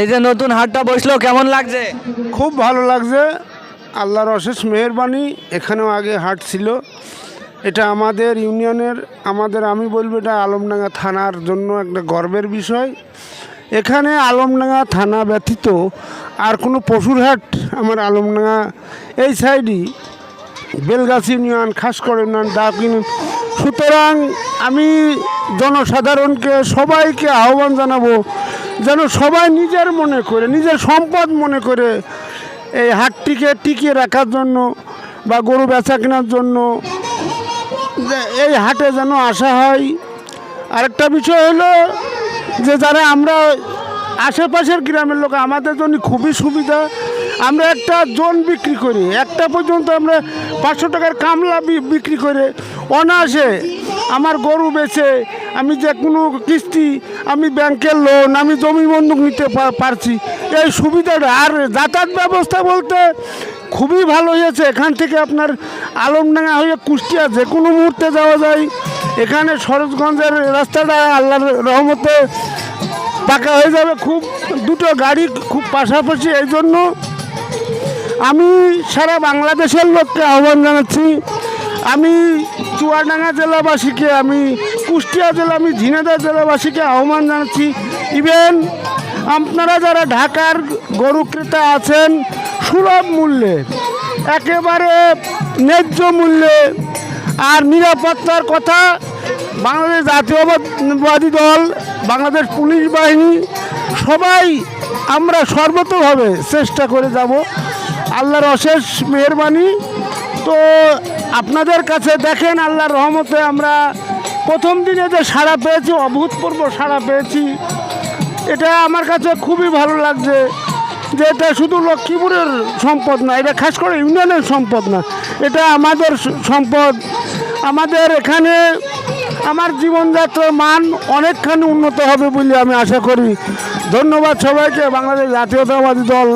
এই যে নতুন হাটটা বসল, কেমন লাগছে? খুব ভালো লাগছে। আল্লাহর অশেষ মেহরবানি, এখানেও আগে হাট ছিল। এটা আমাদের ইউনিয়নের, আমাদের আমি বলব এটা আলমডাঙ্গা থানার জন্য একটা গর্বের বিষয়। এখানে আলমডাঙ্গা থানা ব্যতীত আর কোনো পশুর হাট আমার আলমডাঙ্গা, এই সাইডই। বেলগাছি ইউনিয়ন, খাস করে ইউনিয়ন, ডাক ইউনিয়ন। সুতরাং আমি জনসাধারণকে সবাইকে আহ্বান জানাব যেন সবাই নিজের মনে করে, নিজের সম্পদ মনে করে এই হাটটিকে টিকিয়ে রাখার জন্য বা গরু বেচা কেনার জন্য এই হাটে যেন আসা হয়। আরেকটা বিষয় হলো যে যারা আমরা আশেপাশের গ্রামের লোক, আমাদের জন্য খুবই সুবিধা। আমরা একটা জোন বিক্রি করি, একটা পর্যন্ত আমরা পাঁচশো টাকার কামলা বিক্রি করে অনায়াসে আমার গরু বেচে আমি যে কোনো কিস্তি, আমি ব্যাংকের লোন আমি জমি বন্ধক নিতে পারছি। এই সুবিধাটা, আর যাতায়াত ব্যবস্থা বলতে খুবই ভালো হয়েছে। এখান থেকে আপনার আলমডাঙ্গা হয়ে কুষ্টিয়া যে কোনো মুহূর্তে যাওয়া যায়। এখানে সরোজগঞ্জের রাস্তাটা আল্লাহর রহমতে পাকা হয়ে যাবে। খুব দুটো গাড়ি খুব পাশাপাশি, এই জন্য আমি সারা বাংলাদেশের লোককে আহ্বান জানাচ্ছি। আমি চুয়াডাঙ্গা জেলাবাসীকে আমি কুষ্টিয়া জেলা, আমি ঝিনাইদহ জেলাবাসীকে আহ্বান জানাচ্ছি। ইভেন আপনারা যারা ঢাকার গরু ক্রেতা আছেন, সুলভ মূল্যে, একেবারে ন্যায্য মূল্যে আর নিরাপত্তার কথা, বাংলাদেশ জাতীয়বাদী দল, বাংলাদেশ পুলিশ বাহিনী, সবাই আমরা সর্বতভাবে চেষ্টা করে যাব। আল্লাহর অশেষ মেহরবানি। তো আপনাদের কাছে দেখেন, আল্লাহর রহমতে আমরা প্রথম দিনে যে সাড়া পেয়েছি, অভূতপূর্ব সাড়া পেয়েছি, এটা আমার কাছে খুবই ভালো লাগছে যে এটা শুধু লক্ষ্মীপুরের সম্পদ না, এটা খাস করে ইউনিয়নের সম্পদ না, এটা আমাদের সম্পদ। আমাদের এখানে আমার জীবনযাত্রার মান অনেকখানি উন্নত হবে বলে আমি আশা করি। ধন্যবাদ সবাইকে, বাংলাদেশ জাতীয়তাবাদী দল।